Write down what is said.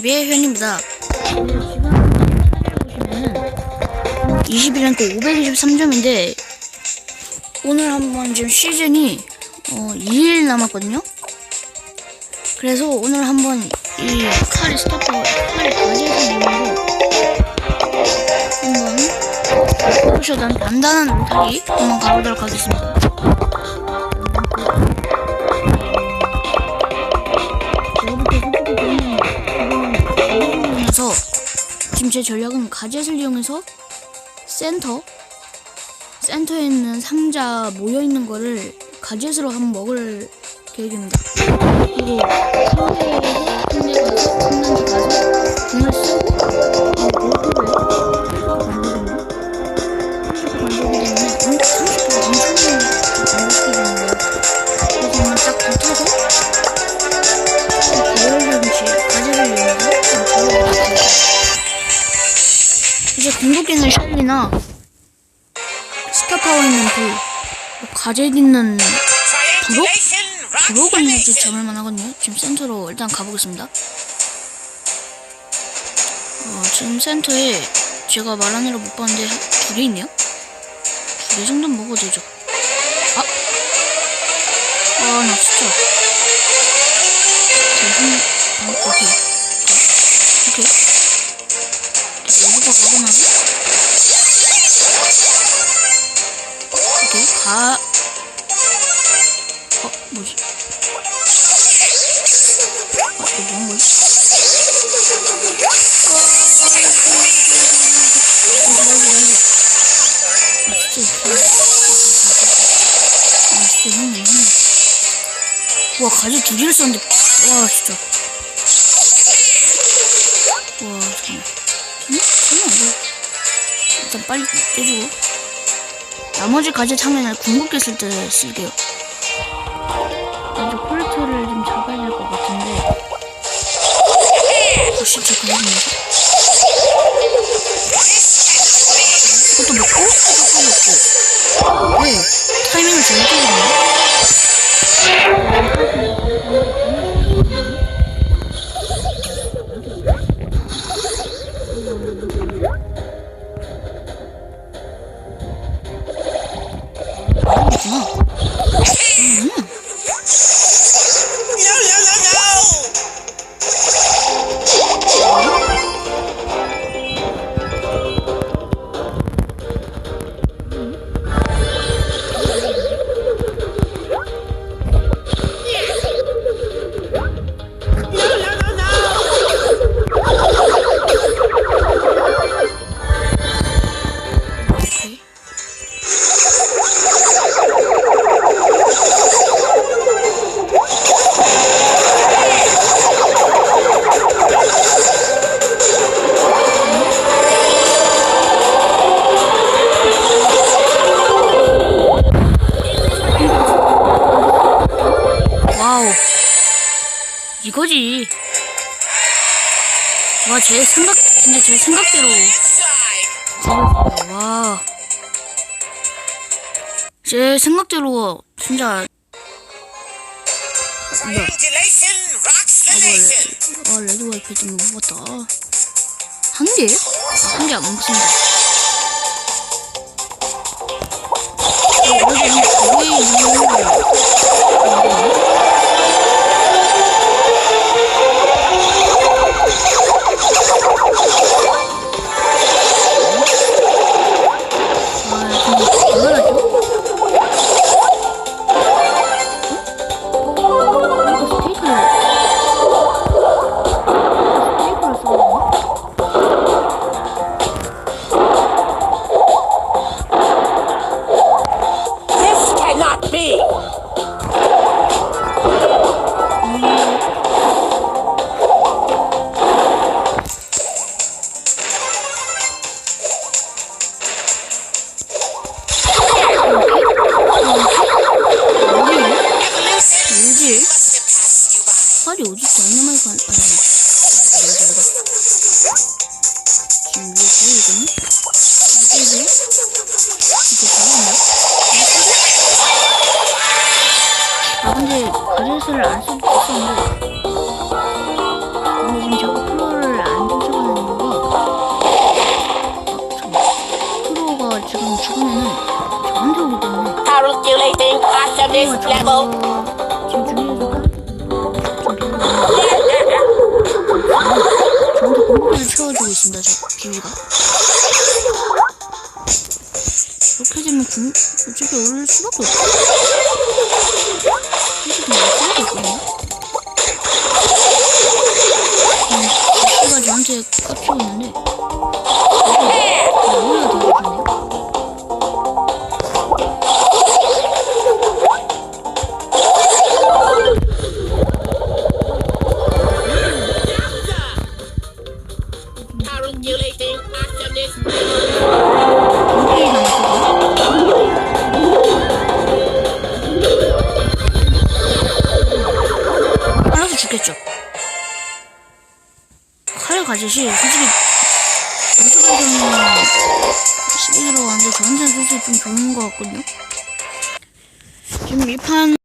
TV의 현입니다. 지금 보시면은 21랭크 523점인데 오늘 한번 지금 시즌이 어, 2일 남았거든요. 그래서 오늘 한번 이 칼이 스토퍼 칼이 가지고 이용으로 한번 포르쇼단 단단한 울타리 한번 가보도록 하겠습니다. 지금 제 전략은 가젯을 이용해서 센터 센터에 있는 상자 모여 있는 거를 가젯으로 한번 먹을 계획입니다. 그리고 상대에서 상대 가서 상단지 가서 공을 쓰고 어, 골프를 만들거든요. 만들기 때문에 엄청 30분 엄청나게 만들게 이제 궁극기는 샬리나 스타파워 있는 불, 뭐 가젯 있는 부록? 부록은 이제 잡을만 하거든요. 지금 센터로 일단 가보겠습니다. 어, 지금 센터에 제가 말한 대로 못 봤는데 두 개 있네요? 두 개 정도는 먹어도 되죠. 아! 아, 나 진짜. 대신, 어, 오케이. 오케이. 여기가 가고 나서? 가. 어, 뭐지? 아, 이거 거지? 아, 진짜. 아, 진짜 힘내, 힘내. 와, 가지 두 개를 썼는데, 와, 진짜. 와, 잠깐만. 응? 잠깐만. 일단 빨리 떼주고. 나머지 가지 창면을 궁극기 쓸 때 쓸게요. 먼저 폴트를 좀 잡아야 될 것 같은데. 어, 진짜 궁금해. 이것도 먹고, 이것도 먹고. 네, 타이밍을. 아니 이거지. 와, 제 생각, 진짜 제 생각대로. 와. 제 생각대로 진짜 Triangulation rocks the nation! 어 레드 와이프 좀 먹었다. 한 개? 아, 한개 안 먹습니다. 어, 그래도 왜 이거 칼이 어디 있어? 다이너마이트 안, 아니, 여기다, 여기다. 지금 위에 뚫리거든? 뚫리지? 이거 잘하네? 아, 근데, 아리스를 안 써도 됐었는데. 근데 지금 자꾸 프로를 안 쫓아가는 이유가, 아, 잠깐만. 프로가 지금 죽으면은, 저한테 오기 때문에. 프로가 저거, 수밖에 없어. 솔직히 써야 되거든요. 지금 기가 저 칼 가젯이 솔직히 요즘에서는 12기로 왔는데 저한테는 솔직히 좀 좋은 것 같거든요. 지금 이판